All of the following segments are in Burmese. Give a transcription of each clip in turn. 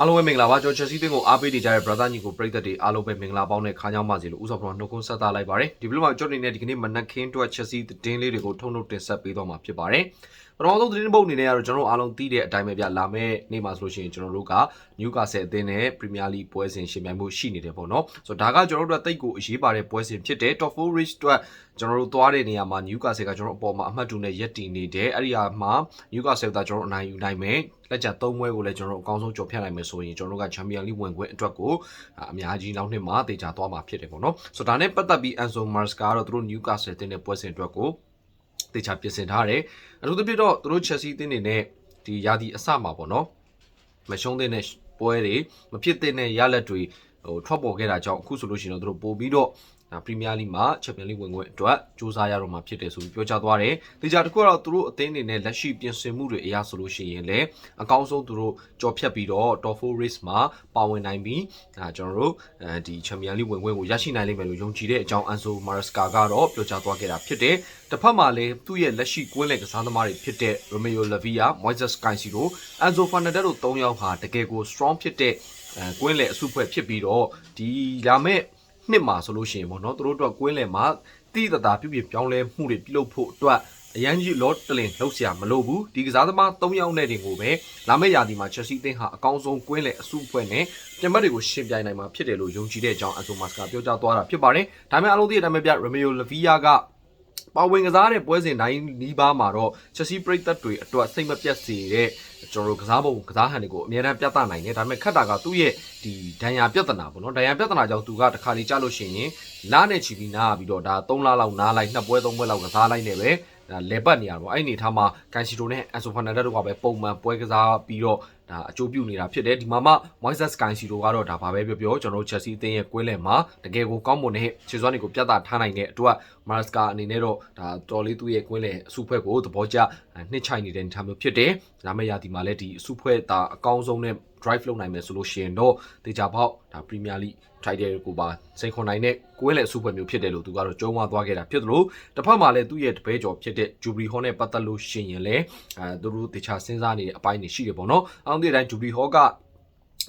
အားလုံးပဲမင်္ဂလာပါကျွန်တော်ချက်စီးတင်းကိုအားပေးနေကြတဲ့ brother ညီကိုပရိသတ်တွေအားလုံးပဲမင်္ဂလာပေါင်းနဲ့ခါးကြောင်းပါစေလို့ဥဆောင်ပထမနှုတ်ခွန်းဆက်သလိုက်ပါတယ်ဒီဗီဒီယိုမှာကျွန်တော်အနေနဲ့ဒီကနေ့မနက်ခင်းအတွက်ချက်စီးတင်းလေးတွေကိုထုံထုတ်တင်ဆက်ပေးသွားမှာဖြစ်ပါတယ်ပထမဆုံးသတင်းပုတ်အနေနဲ့ကတော့ကျွန်တော်တို့အားလုံးသိတဲ့အတိုင်းပဲဗျလာမယ့်နေ့မှာဆိုလို့ရှိရင်ကျွန်တော်တို့က Newcastle အသင်းနဲ့ Premier League ပွဲစဉ်ရှင်ပြိုင်မှုရှိနေတယ်ပေါ့နော်ဆိုတော့ဒါကကျွန်တော်တို့အတွက်တိတ်ကိုအရေးပါတဲ့ပွဲစဉ်ဖြစ်တယ် Top 4 Race အတွက်ကျွန်တော်တို့သွားတဲ့နေရာမှာ Newcastle ကကျွန်တော်တို့အပေါ်မှာအမှတ်တူနဲ့ရက်တည်နေတယ်အဲ့ဒီဟာမှာ Newcastle ကကျွန်တော်တို့အနိုင်ယူနိုင်မယ်လက်ကျ၃ပွဲကိုလည်းကျွန်တော်တို့အကောင်းဆုံးကြော်ဖြတ်နိုင်မယ်ဆိုရင်ကျွန်တော်တို့က Champion League ဝင်ခွင့်အတွက်ကိုအများကြီးနောက်နှစ်မှာတေချာသွားမှာဖြစ်တယ်ပေါ့နော်ဆိုတော့ဒါနဲ့ပတ်သက်ပြီး Enzo Maresca ကတော့သူတို့ Newcastle တင်းတဲ့ပွဲစဉ်အတွက်ကို တေချာပြင်ဆင်ထားတယ်အထူးသဖြင့်တော့သူတို့ Chelsea တင်းနေနဲ့ဒီယာဒီအစမှာပေါ့နော်မရှုံးတဲ့ပွဲတွေမဖြစ်တဲ့ရလက်တွေဟိုထွက်ပေါ်ခဲ့တာကြောင့်အခုဆိုလို့ရှိရင်တော့သူတို့ပို့ပြီးတော့ ဒါပရီးမီးယားလိမှာချန်ပီယံလိဝင်ခွင့်အတွက်စူးစမ်းရတော့မှာဖြစ်တယ်ဆိုပြီးပြောကြားသွားတယ်။ဒီကြတစ်ခုကတော့သူတို့အသင်းအနေနဲ့လက်ရှိပြင်ဆင်မှုတွေအရဆိုလို့ရှိရင်လည်းအကောင်းဆုံးသူတို့ကြော်ဖြတ်ပြီးတော့ Top 4 race မှာပါဝင်နိုင်ပြီးဒါကျွန်တော်တို့အဲဒီချန်ပီယံလိဝင်ခွင့်ကိုရရှိနိုင်လိမ့်မယ်လို့ယုံကြည်တဲ့အကြောင်း Anso Maresca ကတော့ပြောကြားသွားခဲ့တာဖြစ်တယ်။တစ်ဖက်မှာလည်းသူ့ရဲ့လက်ရှိကွင်းလယ်ကစားသမားတွေဖြစ်တဲ့ Romeo Lavia, Moises Caicedo, Enzo Fernandez တို့၃ယောက်ဟာတကယ်ကို strong ဖြစ်တဲ့အဲကွင်းလယ်အစုဖွဲ့ဖြစ်ပြီးတော့ဒီလာမဲ့ နှစ်မှာဆိုလို့ရှိရင်ပေါ့နော်သူတို့အတွက်ကွင်းလယ်မှာတိတတာပြုပြင်ပြောင်းလဲမှုတွေပြုလုပ်ဖို့အတွက်အရန်ကြီးလော့တလင်လှုပ်ရှားမလို့ဘူးဒီကစားသမား၃ယောက်နဲ့တင်ကိုပဲလာမယ့်ရာသီမှာချက်စီတင်းဟာအကောင်းဆုံးကွင်းလယ်အစုအဖွဲ့နဲ့ပြန်မတွေကိုရှင်ပြိုင်နိုင်မှာဖြစ်တယ်လို့ယုံကြည်တဲ့အကြောင်းအဆိုမတ်ကပြောကြားသွားတာဖြစ်ပါတယ်ဒါပေမဲ့အလုံးသိတဲ့အတိုင်းပဲပြရမီယိုလဗီယာက ပါဝင်ကစားတဲ့ပွဲစဉ်တိုင်းနီးပါးမှာတော့ချက်စီပရိသတ်တွေအတွက်စိတ်မပြတ်စေတဲ့ကျွန်တော်တို့ကစားပုံကစားဟန်တွေကိုအများအားပြသနိုင်တယ်ဒါပေမဲ့ခက်တာကသူ့ရဲ့ဒီဒဏ်ရာပြဿနာပေါ့နော်ဒဏ်ရာပြဿနာကြောင့်သူကတစ်ခါလေးကြားလို့ရှိရင်နားနဲ့ချီပြီးနားပြီးတော့ဒါ3လလောက်နားလိုက်နှစ်ပွဲ3ပွဲလောက်ကစားလိုက်နေပဲဒါလေပတ်နေရတော့အဲ့ဒီအနေထားမှာကန်စီတိုနဲ့အန်ဆိုဖာနန်ဒက်တို့ကပဲပုံမှန်ပွဲကစားပြီးတော့ ဒါအကျိုးပြုနေတာဖြစ်တယ်ဒီမှာမှ Moises Caicedo ကတော့ဒါဘာပဲပြောပြောကျွန်တော်တို့ Chelsea အသင်းရဲ့ကွင်းလယ်မှာတကယ်ကိုကောင်းမွန်တဲ့ခြေစွမ်းတွေကိုပြသထားနိုင်တဲ့အတွက် Maresca အနေနဲ့တော့ဒါတော်လေးသူ့ရဲ့ကွင်းလယ်အစုဖွဲ့ကိုသဘောကျနှစ်ချိုင်နေတဲ့အနေအထားမျိုးဖြစ်တယ်ဒါမဲ့ရာဒီမှာလည်းဒီအစုဖွဲ့တာအကောင်းဆုံးနဲ့ drive လုပ်နိုင်မယ်ဆိုလို့ရှိရင်တော့တေချာပေါက်ဒါ Premier League title ကိုပါစိန်ခေါ်နိုင်တဲ့ကိုယ်လည်းအစုဖွဲ့မျိုးဖြစ်တယ်လို့သူကတော့ကြုံဝါသွားခဲ့တာဖြစ်သလိုတစ်ဖက်မှာလည်းသူ့ရဲ့တပည့်ကျော်ဖြစ်တဲ့ Jubilee Hall နဲ့ပတ်သက်လို့ရှိရင်လည်းအဲသူတို့တေချာစဉ်းစားနေတဲ့အပိုင်းတွေရှိတယ်ပေါ့နော်အောင်တဲ့အတိုင်း Jubilee Hall က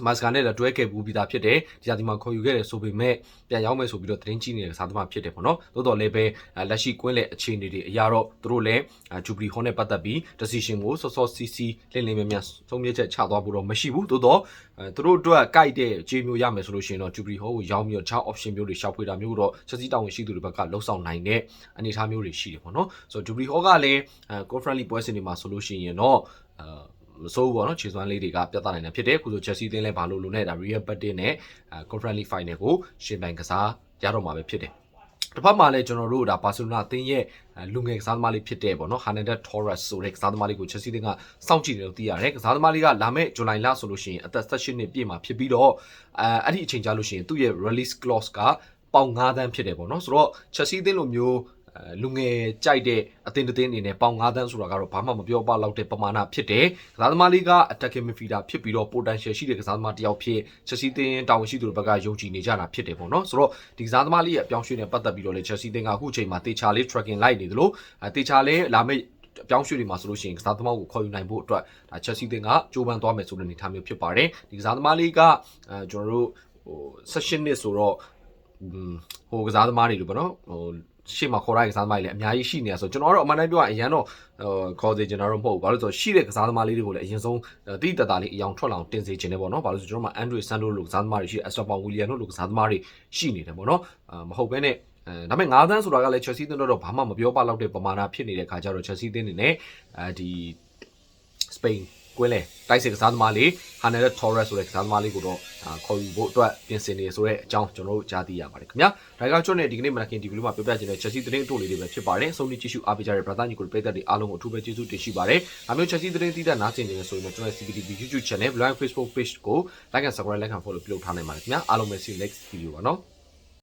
မတ်စကာနဲ့လည်းတွဲခဲ့ဘူးပြီးသားဖြစ်တယ်ဒီစာဒီမှာခေါ်ယူခဲ့တယ်ဆိုပေမဲ့ပြန်ရောက်မယ်ဆိုပြီးတော့သတင်းကြီးနေတဲ့စာသမားဖြစ်တယ်ပေါ့နော်သို့တော်လည်းပဲလက်ရှိကွင်းလက်အခြေအနေတွေအရာတော့သူတို့လည်းဂျူဘလီဟောနဲ့ပတ်သက်ပြီး decision ကိုစောစောစီစီလင်းလင်းမြမြဆုံးဖြတ်ချက်ချသွားဖို့တော့မရှိဘူးသို့တော့အဲသူတို့အတွက်ကြိုက်တဲ့ခြေမျိုးရမယ်ဆိုလို့ရှိရင်တော့ဂျူဘလီဟောကိုရောင်းပြီးတော့ခြား option မျိုးတွေရှောက်ဖွေတာမျိုးတော့ချက်စီတောင်းဝင်ရှိသူတွေဘက်ကလှုပ်ဆောင်နိုင်တဲ့အနေအထားမျိုးတွေရှိတယ်ပေါ့နော်ဆိုတော့ဂျူဘလီဟောကလည်းအဲ conference league ပွဲစဉ်တွေမှာဆိုလို့ရှိရင်တော့အဲ မစိုးဘူးပေါ့နော်ခြေစွမ်းလေးတွေကပြသနိုင်တာဖြစ်တယ်အခုဆို Chelsea တင်းလဲဘာလို့လို့နဲ့ဒါ Real Betis နဲ့ Conference League Final ကိုရှင်ပိုင်ကစားရတော့မှာပဲဖြစ်တယ်တစ်ဖက်မှာလည်းကျွန်တော်တို့ဒါဘာစီလိုနာအသင်းရဲ့လူငယ်ကစားသမားလေးဖြစ်တဲ့ပေါ့နော် Hernandez Torres ဆိုတဲ့ကစားသမားလေးကို Chelsea တင်းကစောင့်ကြည့်နေလို့သိရတယ်ကစားသမားလေးကလာမယ့်ဇူလိုင်လဆိုလို့ရှိရင်အသက်18နှစ်ပြည့်မှာဖြစ်ပြီးတော့အဲအဲ့ဒီအချိန်ကြာလို့ရှိရင်သူ့ရဲ့ release clause ကပေါင်9သန်းဖြစ်တယ်ပေါ့နော်ဆိုတော့ Chelsea တင်းလိုမျိုး လူငယ်ကြိုက်တဲ့အသင်းတစ်သင်းအနေနဲ့ပေါင်9သန်းဆိုတာကတော့ဘာမှမပြောပလောက်တဲ့ပမာဏဖြစ်တယ်။ကစားသမားလေးက attacking midfielder ဖြစ်ပြီးတော့ potential ရှိတဲ့ကစားသမားတစ်ယောက်ဖြစ်ချက်စီတင်းတာဝန်ရှိသူတွေဘက်ကယုံကြည်နေကြတာဖြစ်တယ်ပေါ့နော်။ဆိုတော့ဒီကစားသမားလေးရဲ့အပြောင်းရွှေ့နဲ့ပတ်သက်ပြီးတော့လေချက်စီတင်းကအခုချိန်မှာတေချာလေး tracking လိုက်နေသလိုတေချာလေးလာမယ့်အပြောင်းရွှေ့တွေမှာဆိုလို့ရှိရင်ကစားသမားကိုခေါ်ယူနိုင်ဖို့အတွက်ဒါချက်စီတင်ကကြိုးပမ်းသွားမယ်ဆိုတဲ့အနေအထားမျိုးဖြစ်ပါတယ်ဒီကစားသမားလေးကအဲကျွန်တော်တို့ဟို session နှစ်ဆိုတော့ဟိုကစားသမားတွေလို့ပေါ့နော်ဟို ရှေ့မှာခေါ်ရတဲ့ကစားသမားတွေလည်းအများကြီးရှိနေတာဆိုကျွန်တော်တို့အမှန်တမ်းပြောရင်အရန်တော့ခေါ်စေချင်တာတော့မဟုတ်ဘူးဘာလို့ဆိုရှိတဲ့ကစားသမားလေးတွေကိုလည်းအရင်ဆုံးတိတတလေးအယောင်ထွက်လာအောင်တင်စေချင်တယ်ပေါ့နော်ဘာလို့ဆိုကျွန်တော်မှ Andre Sando လို့ကစားသမားတွေရှိ Astor Paul William တို့လို့ကစားသမားတွေရှိနေတယ်ပေါ့နော်မဟုတ်ဘဲနဲ့အဲဒါပေမဲ့9သန်းဆိုတာကလည်း Chelsea တင်းတော့ဘာမှမပြောပါတော့တဲ့ပမာဏဖြစ်နေတဲ့ခါကျတော့ Chelsea တင်းနေနဲ့အဲဒီ Spain ကွင်းလေတိုက်စစ်ကစားသမားလေး Hernandez Torres ဆိုတဲ့ကစားသမားလေးကိုတော့ခေါ်ယူဖို့အတွက်ပြင်ဆင်နေဆိုတဲ့အကြောင်းကျွန်တော်တို့ကြားသိရပါတယ်ခင်ဗျာဒါကကျွတ်နဲ့ဒီကနေ့မနက်ခင်းဒီဗီဒီယိုမှာပြောပြချင်တဲ့ Chelsea သတင်းအတို့လေးတွေပဲဖြစ်ပါတယ်အဆုံးထိကြည့်ရှုအားပေးကြတဲ့ brother ညီကိုပြည်သက်တွေအားလုံးကိုအထူးပဲကျေးဇူးတင်ရှိပါတယ်ဒါမျိုး Chelsea သတင်းတည်တဲ့နားကျင်နေဆိုရင်တော့ကျွန်တော် CPTV YouTube channel, Blind Facebook page ကို like and subscribe လက်ခံ follow ပြုလုပ်ထားနိုင်ပါတယ်ခင်ဗျာအားလုံးပဲ see you next video ပါနော်